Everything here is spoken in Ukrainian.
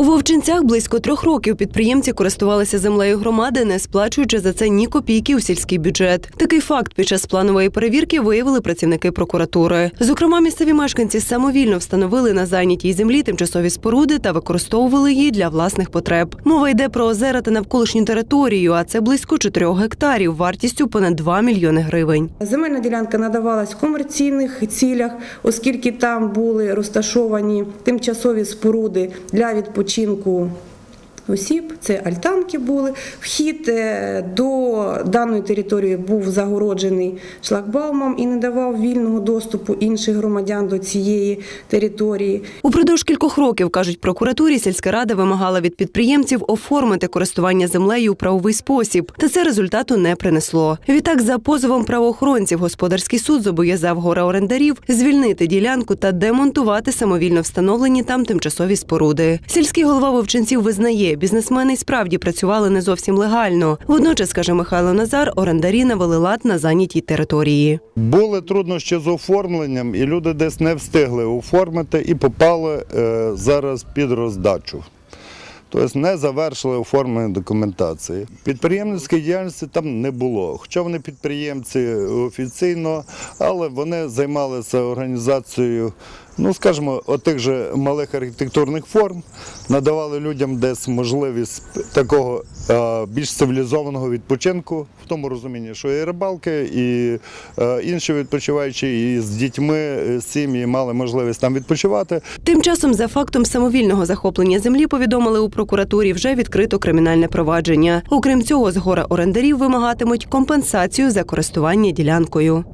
У Вовчинцях близько трьох років підприємці користувалися землею громади, не сплачуючи за це ні копійки у сільський бюджет. Такий факт під час планової перевірки виявили працівники прокуратури. Зокрема, місцеві мешканці самовільно встановили на зайнятій землі тимчасові споруди та використовували її для власних потреб. Мова йде про озера та навколишню територію, а це близько 4 гектарів вартістю понад 2 мільйони гривень. Земельна ділянка надавалась в комерційних цілях, оскільки там були розташовані тимчасові споруди для відпочинку відпочинку. Осіб, це альтанки були. Вхід е, до даної території був загороджений шлагбаумом і не давав вільного доступу інших громадян до цієї території. Упродовж кількох років, кажуть прокуратурі, сільська рада вимагала від підприємців оформити користування землею у правовий спосіб, та це результату не принесло. Відтак, за позовом правоохоронців, господарський суд зобов'язав гора орендарів звільнити ділянку та демонтувати самовільно встановлені там тимчасові споруди. Сільський голова Вовчинців визнає, бізнесмени й справді працювали не зовсім легально. Водночас, каже Михайло Назар, орендарі навели лад на зайнятій території. Були труднощі з оформленням, і люди десь не встигли оформити і попали е, зараз під роздачу. Тобто не завершили оформлення документації. Підприємницької діяльності там не було. Хоча вони підприємці офіційно, але вони займалися організацією, ну скажімо, отих же малих архітектурних форм, надавали людям десь можливість такого е, більш цивілізованого відпочинку, в тому розумінні, що і рибалки, і е, інші відпочиваючі, і з дітьми е, сім'ї мали можливість там відпочивати. Тим часом, за фактом самовільного захоплення землі, повідомили у прокуратурі вже відкрито кримінальне провадження. Окрім цього, з гора орендарів вимагатимуть компенсацію за користування ділянкою.